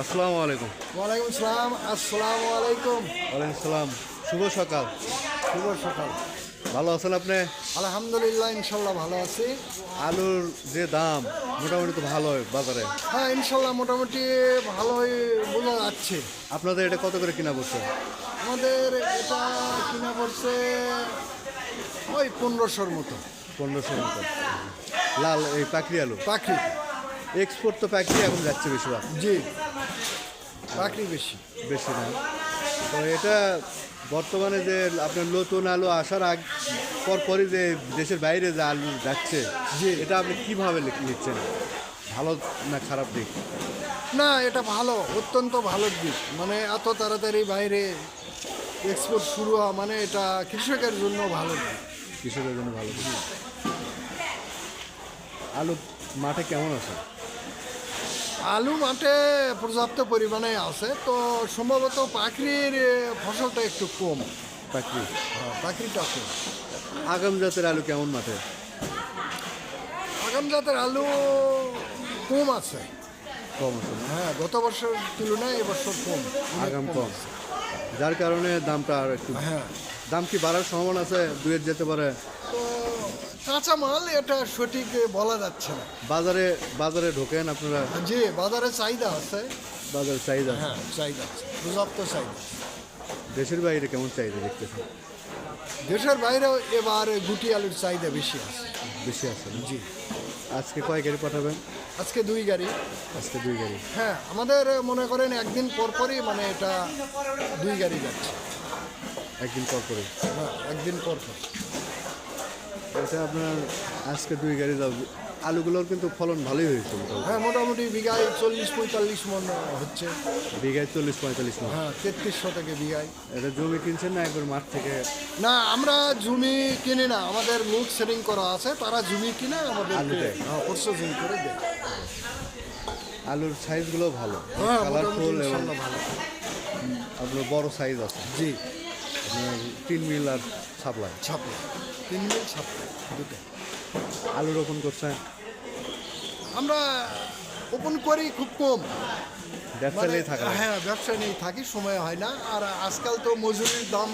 আসসালামু আলাইকুম। ওয়ালাইকুম সালাম আসসালামু আলাইকুম। ওয়ালাইকুম সালাম। শুভ সকাল। শুভ সকাল। ভালো আছেন আপনি? আলহামদুলিল্লাহ ইনশাল্লাহ ভালো আছি। আলুর যে দাম মোটামুটি তো ভালো বাজারে। হ্যাঁ ইনশাল্লাহ মোটামুটি ভালোই বোঝা যাচ্ছে। আপনাদের এটা কত করে কিনা পড়ছে? আমাদের এটা কিনা পড়ছে ওই পনেরোশোর মতো। পনেরোশো মতো। লাল এই পাখরি আলু? পাখরি। এক্সপোর্ট তো পাখরি এখন যাচ্ছে বেশিরভাগ। জি। পাখরি বেশি। বেশি না। তো এটা বর্তমানে যে আপনার নতুন আলু আসার আগ পরপরই যে দেশের বাইরে যে আলু যাচ্ছে যে এটা আপনি কীভাবে নিচ্ছেন? ভালো না খারাপ দিক? না এটা ভালো অত্যন্ত ভালো দিক। মানে এত তাড়াতাড়ি বাইরে এক্সপোর্ট শুরু হওয়া মানে এটা কৃষকের জন্য ভালো দিক। কৃষকের জন্য ভালো দিক। আলু মাঠে কেমন আছে? আলু মাঠে পর্যাপ্ত পরিমাণে আছে তো সম্ভবত পাখির ফসলটা একটু কম। পাখরি হ্যাঁ, পাখিটা কম। আগাম জাতের আলু কেমন মাঠে? আগাম জাতের আলু কম আছে। কম আছে। হ্যাঁ গত বছর তুলনায় এবছর কম। আগাম কম। যার কারণে দামটা আর একটু হ্যাঁ। দাম কি বাড়ার সম্ভাবনা আছে? দুয়ের যেতে পারে। তো কাঁচামাল এটা সঠিক বলা যাচ্ছে না। বাজারে বাজারে ঢোকেন আপনারা? যে বাজারে চাহিদা আছে। বাজারে চাহিদা হ্যাঁ চাহিদা আছে পর্যাপ্ত চাহিদা দেশের বাইরে কেমন চাহিদা দেখতেছেন? দেশের বাইরেও এবার গুটি আলুর চাহিদা বেশি আছে। বেশি আছে জি। আজকে কয় গাড়ি পাঠাবেন? আজকে দুই গাড়ি। আজকে দুই গাড়ি। হ্যাঁ আমাদের মনে করেন একদিন পর পরই মানে এটা দুই গাড়ি যাচ্ছে। একদিন পর করে হ্যাঁ একদিন পর পর। এটা আপনার আজকে দুই গাড়ি যাও। আলুগুলোর কিন্তু ফলন ভালোই হয়েছে হ্যাঁ মোটামুটি বিঘায় চল্লিশ পঁয়তাল্লিশ মন হচ্ছে। বিঘায় চল্লিশ পঁয়তাল্লিশ মন। হ্যাঁ তেত্রিশশো থেকে বিঘায়। এটা জমি কিনছেন না একবার মাঠ থেকে? না আমরা জমি কিনি না। আমাদের লোক সেটিং করা আছে। তারা জমি কিনে আমাদের দেয়। প্রসেসিং করে দেয়। আলুর সাইজগুলো ভালো। হ্যাঁ কালারফুল এবং ভালো। আপনার বড় সাইজ আছে। জি। তিন মিল আর সাপ্লাই ছাপলা তিন মিল দুটো। আলু রোপণ করছেন। আমরা ওপেন করি খুব কম। ব্যবসা মানে নিয়ে থাকা। হ্যাঁ ব্যবসা নেই থাকি সময় হয় না। আর আজকাল তো মজুরির দাম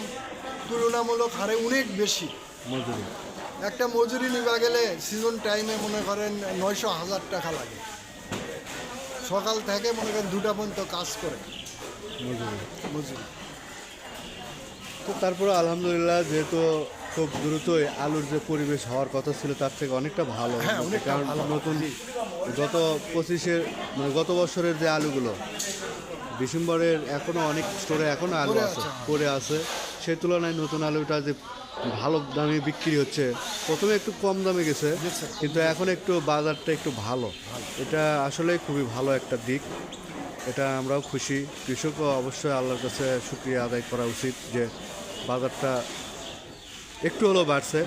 তুলনামূলক হারে অনেক বেশি। মজুরি। একটা মজুরি নিবা গেলে সিজন টাইমে মনে করেন নয়শো হাজার টাকা লাগে। সকাল থেকে মনে করেন দুটা পর্যন্ত কাজ করে। মজুরি। মজুরি। তো তারপরে আলহামদুলিল্লাহ যেহেতু খুব দ্রুতই আলুর যে পরিবেশ হওয়ার কথা ছিল তার থেকে অনেকটা ভালো হ্যাঁ, কারণ নতুন গত পঁচিশের মানে গত বছরের যে আলুগুলো ডিসেম্বরের এখনও অনেক স্টোরে এখনও আলু আছে পড়ে আছে। সেই তুলনায় নতুন আলুটা যে ভালো দামে বিক্রি হচ্ছে প্রথমে একটু কম দামে গেছে। কিন্তু এখন একটু বাজারটা একটু ভালো। এটা আসলে খুবই ভালো একটা দিক। এটা আমরাও খুশি। কৃষকও অবশ্যই আল্লাহর কাছে শুক্রিয়া আদায় করা উচিত যে বাজারটা একটু হলেও বাড়ছে।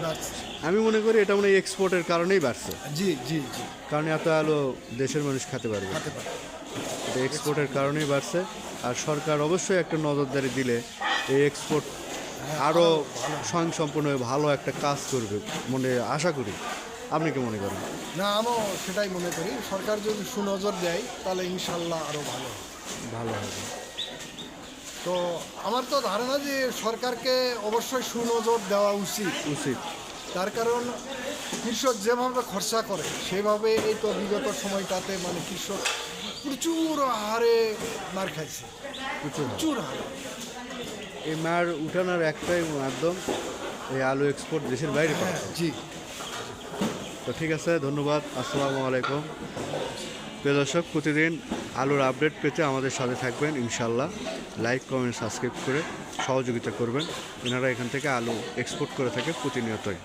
আমি মনে করি এটা মনে হয় এক্সপোর্টের কারণেই বাড়ছে। জি জি জি। কারণ এত আলো দেশের মানুষ খেতে পারবে। এটা এক্সপোর্টের কারণেই বাড়ছে। আর সরকার অবশ্যই একটা নজরদারি দিলে এই এক্সপোর্ট আরও স্বয়ংসম্পূর্ণ হয়ে ভালো একটা কাজ করবে মনে আশা করি। আপনি কি মনে করেন? না আমিও সেটাই মনে করি। সরকার যদি সুনজর দেয় তাহলে ইনশাল্লাহ আরও ভালো ভালো হবে। তো আমার তো ধারণা যে সরকারকে অবশ্যই সুনজর দেওয়া উচিত। উচিত। তার কারণ কৃষক যেভাবে খরচা করে সেভাবে এই তো বিগত সময়টাতে মানে কৃষক প্রচুর হারে মার খাইছে। প্রচুর। হারে। এই মার উঠানোর একটাই মাধ্যম এই আলু এক্সপোর্ট দেশের বাইরে হ্যাঁ জি। তো ঠিক আছে ধন্যবাদ আসসালামু আলাইকুম। প্রিয় দর্শক, প্রতিদিন আলুর আপডেট পেতে আমাদের সাথে থাকবেন ইনশাল্লাহ লাইক কমেন্ট সাবস্ক্রাইব করে সহযোগিতা করবেন। এনারা এখান থেকে আলু এক্সপোর্ট করে থাকে প্রতিনিয়তই।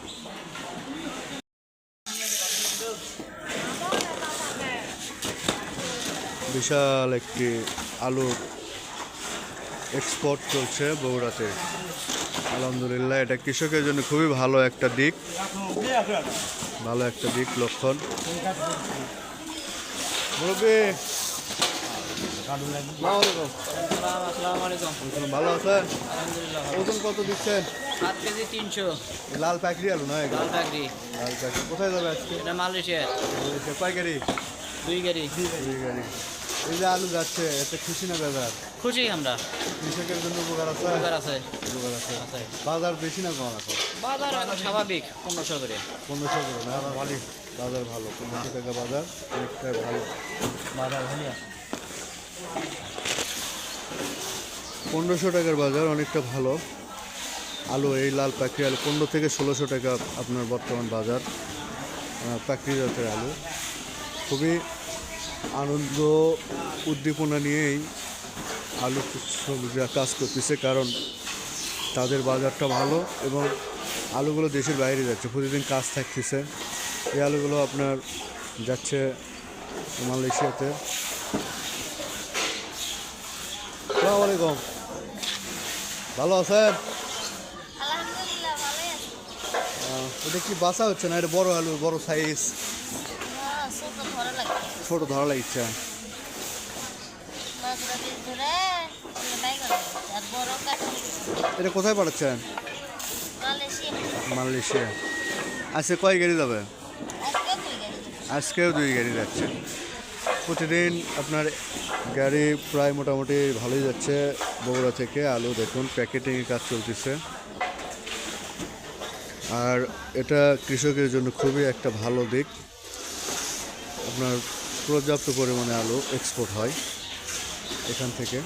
বিশাল একটি আলু এক্সপোর্ট চলছে বগুড়াতে। আলহামদুলিল্লাহ, এটা কৃষকের জন্য খুবই ভালো একটা দিক। ভালো একটা দিক, লক্ষণ। মুরব্বী। ভালো আছেন? ওজন কত দিচ্ছেন? সাত কেজি তিনশো। লাল আলু নয় লাল চাকরি লাল প্যাকরি কোথায় যাবে আজকে? এটা কয় গাড়ি? দুই গাড়ি। দুই গাড়ি। এই যে আলু যাচ্ছে এতে খুশি না বাজার? খুশি আমরা। কৃষকের জন্য উপকার আছে? উপকার আছে। উপকার আছে। আছে বাজার বেশি না কম আছে বাজার স্বাভাবিক পনেরোশো করে। পনেরোশো করে না? ভালো বাজার ভালো পনেরোশো টাকা বাজার অনেকটাই ভালো। বাজার ভালো। পনেরোশো টাকার বাজার অনেকটা ভালো। আলু এই লাল পাখি আলু পনেরো থেকে ষোলোশো টাকা আপনার বর্তমান বাজার পাখি জাতের আলু। খুবই আনন্দ উদ্দীপনা নিয়েই আলু শ্রমিকরা কাজ করতেছে কারণ তাদের বাজারটা ভালো এবং আলুগুলো দেশের বাইরে যাচ্ছে প্রতিদিন কাজ থাকতেছে। এই আলুগুলো আপনার যাচ্ছে মালয়েশিয়াতে। আসসালামু আলাইকুম। ভালো আছেন? এটা কি বাসা হচ্ছে না? এটা বড় আলু বড় সাইজ ছোট ধরা লাগছে। এটা কোথায় পাঠাচ্ছেন? মালয়েশিয়া। আজকে কয় গাড়ি যাবে? আজকেও দুই গাড়ি যাচ্ছে। প্রতিদিন আপনার গাড়ি প্রায় মোটামুটি ভালোই যাচ্ছে, বগুড়া থেকে আলু দেখুন, প্যাকেটিংয়ের কাজ চলতেছে। আর এটা কৃষকের জন্য খুবই একটা ভালো দিক। আপনার পর্যাপ্ত পরিমাণে আলু এক্সপোর্ট হয় এখান থেকে।